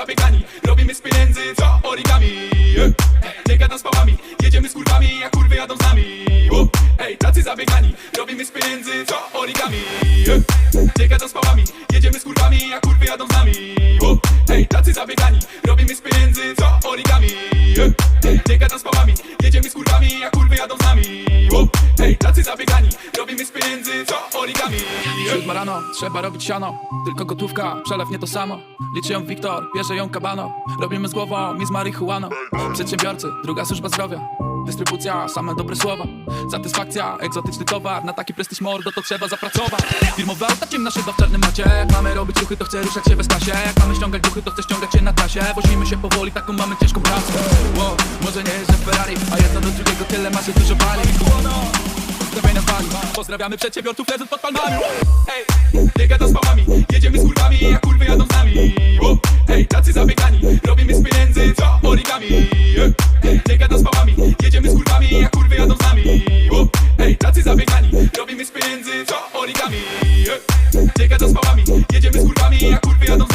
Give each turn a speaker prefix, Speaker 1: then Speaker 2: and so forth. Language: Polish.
Speaker 1: zabiegani. Robimy z pieniędzy co? Origami. Nie gadam z pałami, jedziemy z kurwami Jak kurwy jadą z nami. Ej, tacy zabiegani. Robimy z pieniędzy co? Origami. Nie gadam z pałami, jedziemy z kurwami Jak kurwy jadą z nami. Ej, tacy zabiegani. Robimy z pieniędzy co? Origami. Nie gadam z pałami, jedziemy z kurwami Jak kurwy jadą z nami. Ej, tacy zabiegani co origami?
Speaker 2: Siódma rano, trzeba robić siano. Tylko gotówka, przelew nie to samo. Liczy ją Wiktor, bierze ją Kabano. Robimy z głową, mi z marihuaną. Przedsiębiorcy, druga służba zdrowia. Dystrybucja, same dobre słowa. Satysfakcja, egzotyczny towar. Na taki prestiż mordo to trzeba zapracować. Firmowe auta ciemna szyba w czarnym macie. Jak mamy robić ruchy to chcę ruszać się bez pasie Jak mamy ściągać duchy to chcę ściągać się na trasie. Wozimy się powoli, taką mamy ciężką pracę. Wow, Może nie jeżdżę Ferrari A jedno do drugiego tyle masz, że dużo pali Pozdrawienia z Bali Pozdrawiamy przedsiębiorców leżąc pod palmami.
Speaker 1: Ej, nie gadam z pałami, jedziemy z kurwami, jak kurwy jadą z nami. Ej, tacy zabiegani, robimy z pieniędzy co? Origami. Ej, nie gadam z pałami, jedziemy z kurwami, jak kurwy jadą z nami. Ej, tacy zabiegani, robimy z pieniędzy co? Origami. Nie gadam z pałami, jedziemy z kurwami, jak kurwy jadą z